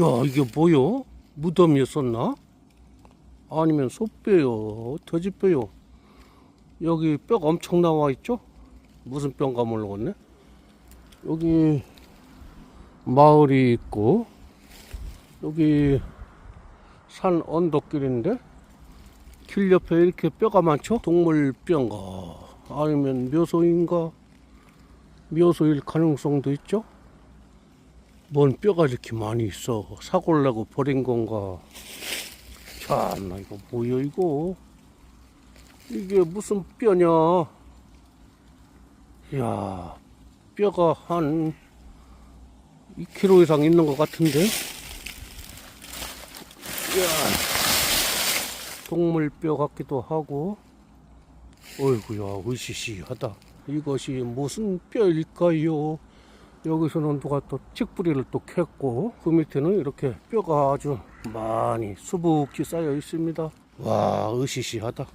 야, 이게 뭐요? 무덤이었었나? 아니면 소뼈요? 돼지뼈요? 여기 뼈가 엄청 나와 있죠? 무슨 뼈인가 모르겠네. 여기 마을이 있고, 여기 산 언덕길인데, 길 옆에 이렇게 뼈가 많죠? 동물 뼈인가? 아니면 묘소인가? 묘소일 가능성도 있죠? 뭔 뼈가 이렇게 많이 있어. 사고를 내고 버린 건가? 참나, 이거 뭐야, 이거? 이게 무슨 뼈냐? 이야, 뼈가 한 2kg 이상 있는 것 같은데? 이야, 동물 뼈 같기도 하고, 어이구야, 으시시하다. 이것이 무슨 뼈일까요? 여기서는 누가 또 칡뿌리를 또 캤고 그 밑에는 이렇게 뼈가 아주 많이 수북히 쌓여 있습니다. 와 으시시하다.